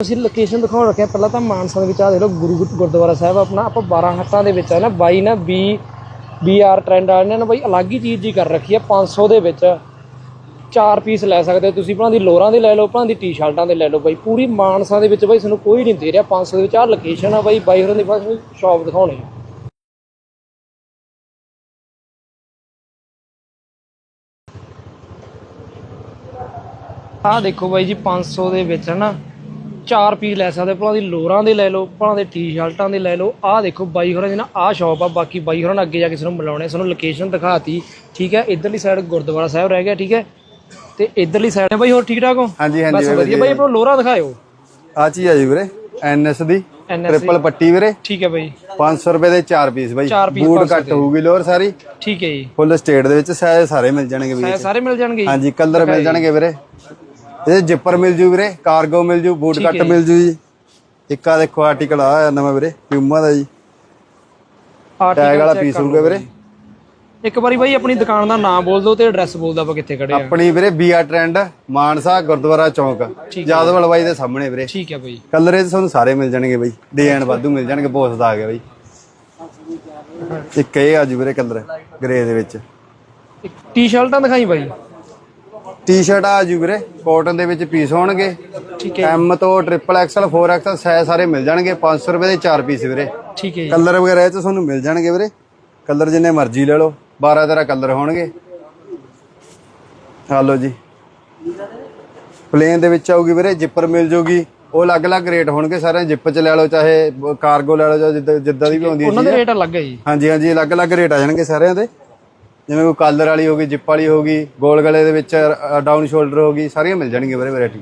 ਅਸੀਂ ਲੋਕੇਸ਼ਨ ਦਿਖਾਉਣ ਰੱਖਿਆ ਪਹਿਲਾਂ ਤਾਂ ਮਾਨਸਾ ਦੇ ਵਿੱਚ ਆ ਦੇਖ ਲਓ, ਗੁਰੂ ਗੁਰਦੁਆਰਾ ਸਾਹਿਬ ਆਪਣਾ, ਆਪਾਂ 12 ਹੱਟਾਂ ਦੇ ਵਿੱਚ ਆ ਨਾ, ਬਾਈ ਨਾ ਬੀ ਬੀ ਆਰ ਟ੍ਰੈਂਡ ਵਾਲਿਆਂ ਨੇ ਬਾਈ ਅਲੱਗ ਹੀ ਚੀਜ਼ ਜੀ ਕਰ ਰੱਖੀ ਹੈ 500 ਦੇ ਵਿੱਚ। ਚਾਰ ਪੀਸ ਲੈ ਸਕਦੇ ਹੋ ਤੁਸੀਂ ਭਲਾਂ ਦੀ ਲੋਰਾਂ ਦੇ ਲੈ ਲਓ ਭਲਾਂ ਦੀ ਟੀ-ਸ਼ਰਟਾਂ ਦੇ ਲੈ ਲਓ ਬਾਈ। ਪੂਰੀ ਮਾਨਸਾ ਦੇ ਵਿੱਚ ਬਾਈ, ਤੁਹਾਨੂੰ ਕੋਈ ਨਹੀਂ ਦੇ ਰਿਹਾ। 500 ਦੇ ਵਿੱਚ ਆਹ ਲੋਕੇਸ਼ਨ ਆ ਬਾਈ ਬਾਈ ਹੋਰਾਂ ਦੀ ਬਸ ਸ਼ਾਪ ਦਿਖਾਉਣੀ ਆ। ਆਹ ਦੇਖੋ ਬਾਈ ਜੀ 500 ਦੇ ਵਿੱਚ ਹੈ ਨਾ ਚਾਰ ਪੀਸ ਲੈ ਸਕਦੇ ਭਲਾਂ ਦੀ ਲੋਰਾਂ ਦੇ ਲੈ ਲਓ ਭਲਾਂ ਦੇ ਟੀ-ਸ਼ਰਟਾਂ ਦੇ ਲੈ ਲਓ। ਆਹ ਦੇਖੋ ਬਾਈ ਹੋਰਾਂ ਦੀ ਨਾ ਆਹ ਸ਼ਾਪ ਆ ਬਾਕੀ ਬਾਈ ਹੋਰਾਂ ਨੇ ਅੱਗੇ ਜਾ ਕੇ ਤੁਹਾਨੂੰ ਮਿਲਾਉਣੇ ਤੁਹਾਨੂੰ ਲੋਕੇਸ਼ਨ ਦਿਖਾਤੀ ਠੀਕ ਹੈ? ਇਧਰਲੀ ਸਾਈਡ ਗੁਰਦੁਆਰਾ ਸਾਹਿਬ ਰਹਿ ਗਿਆ ਠੀਕ ਹੈ? ਤੇ ਇਧਰਲੀ ਸਾਈਡ ਬਾਈ ਹੋਰ ਠੀਕ ਠਾਕ ਹੋ? ਹਾਂਜੀ ਹਾਂਜੀ ਬਸ ਵਧੀਆ। ਬਾਈ ਆਪਣਾ ਲੋਰਾ ਦਿਖਾਇਓ। ਆ ਚੀਜ਼ ਆ ਜੀ ਵੀਰੇ ਐਨਐਸ ਦੀ ਟ੍ਰਿਪਲ ਪੱਟੀ ਵੀਰੇ। ਠੀਕ ਹੈ ਬਾਈ। 500 ਰੁਪਏ ਦੇ 4 ਪੀਸ ਬਾਈ। ਬੂਟ 500 ਕੱਟ ਹੋਊਗੀ ਲੋਰ ਸਾਰੀ। ਠੀਕ ਹੈ ਜੀ। ਫੁੱਲ ਸਟੇਟ ਦੇ ਵਿੱਚ ਸਾਰੇ ਮਿਲ ਜਾਣਗੇ ਵੀਰੇ ਸਾਰੇ ਮਿਲ ਜਾਣਗੇ? ਹਾਂਜੀ ਕਲਰ ਮਿਲ ਜਾਣਗੇ ਵੀਰੇ। ਇਹਦੇ ਜਿੱਪਰ ਮਿਲ ਜੂ ਵੀਰੇ ਕਾਰਗੋ ਮਿਲ ਜੂ ਬੂਟ ਕੱਟ। ਮਿਲ ਜੂ ਜੀ। ਇੱਕ ਆ ਦੇਖੋ ਆਰਟੀਕਲ ਆ ਨਵਾਂ ਵੀਰੇ ਪਿਊਮਾ ਦਾ ਜੀ। ਟੈਗ ਵਾਲਾ ਪੀਸ ਹੋਊਗਾ ਵੀਰੇ। ਇੱਕ ਵਾਰੀ ਬਾਈ ਆਪਣੀ ਦੁਕਾਨ ਦਾ ਨਾਮ ਬੋਲ ਦਿਓ ਤੇ ਐਡਰੈਸ ਬੋਲ ਦਿਓ ਆਪਾਂ ਕਿੱਥੇ ਖੜੇ ਆ। ਆਪਣੀ ਵੀਰੇ ਬੀਆ ਟ੍ਰੈਂਡ ਮਾਨਸਾ ਗੁਰਦੁਆਰਾ ਚੌਂਕ। ਜਾਦਵਲ ਬਾਈ ਦੇ ਸਾਹਮਣੇ ਵੀਰੇ। ਠੀਕ ਹੈ ਬਾਈ। ਕਲਰ ਇਹ ਤੁਹਾਨੂੰ ਸਾਰੇ ਮਿਲ ਜਾਣਗੇ ਬਾਈ। ਡਿਜ਼ਾਈਨ ਵਾਧੂ ਮਿਲ ਜਾਣਗੇ ਬੋਸ ਦਾ ਆ ਗਿਆ ਬਾਈ। ਇੱਕ ਇਹ ਆ ਜੀ ਵੀਰੇ ਕਲਰ ਗ੍ਰੇ ਦੇ ਵਿੱਚ। ਇੱਕ ਟੀ-ਸ਼ਰਟਾਂ ਦਿਖਾਈ ਬਾਈ। ਟੀ-ਸ਼ਰਟ ਆ ਜੂ ਵੀਰੇ ਕਾਟਨ ਦੇ ਵਿੱਚ ਪੀਸ ਹੋਣਗੇ। ਠੀਕ ਹੈ ਐਮ ਤੋਂ ਟ੍ਰਿਪਲ ਐਕਸਲ 4 ਐਕਸਲ ਸਾਈਜ਼ ਸਾਰੇ ਮਿਲ ਜਾਣਗੇ 500 ਰੁਪਏ ਦੇ 4 ਪੀਸ ਵੀਰੇ। ਠੀਕ ਹੈ ਕਲਰ ਵਗੈਰਾ ਇਹ ਚ ਤੁਹਾਨੂੰ ਮਿਲ ਜਾਣਗੇ ਵੀਰੇ। ਕਲਰ ਜਿੰਨੇ ਮਰਜ਼ੀ ਲੈ ਲਓ 12 ਤਰ੍ਹਾਂ ਕਲਰ ਹੋਣਗੇ। ਲਓ ਜੀ। ਪਲੇਨ ਦੇ ਵਿੱਚ ਆਊਗੀ ਵੀਰੇ ਜਿੱਪਰ ਮਿਲ ਜੂਗੀ। ਉਹ ਅਲੱਗ-ਅਲੱਗ ਰੇਟ ਹੋਣਗੇ ਸਾਰੇ ਜਿੱਪ ਚ ਲੈ ਲਓ ਚਾਹੇ ਕਾਰਗੋ ਲੈ ਲਓ ਜਾਂ ਜਿੱਦਾਂ ਦੀ ਵੀ ਆਉਂਦੀ ਹੈ ਉਹਨਾਂ ਦੇ ਰੇਟ ਅਲੱਗ ਹੈ ਜੀ। ਹਾਂਜੀ ਹਾਂਜੀ ਅਲੱਗ-ਅਲੱਗ ਰੇਟ ਆ ਜਾਣਗੇ ਸਾਰਿਆਂ ਦੇ। ਜਿਵੇਂ ਕੋਈ ਕਾਲਰ ਵਾਲੀ ਹੋ ਗਈ, ਜਿੱਪ ਵਾਲੀ ਹੋ ਗਈ, ਗੋਲ ਗਲੇ ਦੇ ਵਿੱਚ ਡਾਊਨ ਸ਼ੋਲਡਰ ਹੋ ਗਈ, ਸਾਰੀਆਂ ਮਿਲ ਜਾਣਗੀਆਂ ਵੀਰੇ ਵੈਰਾਈਟੀ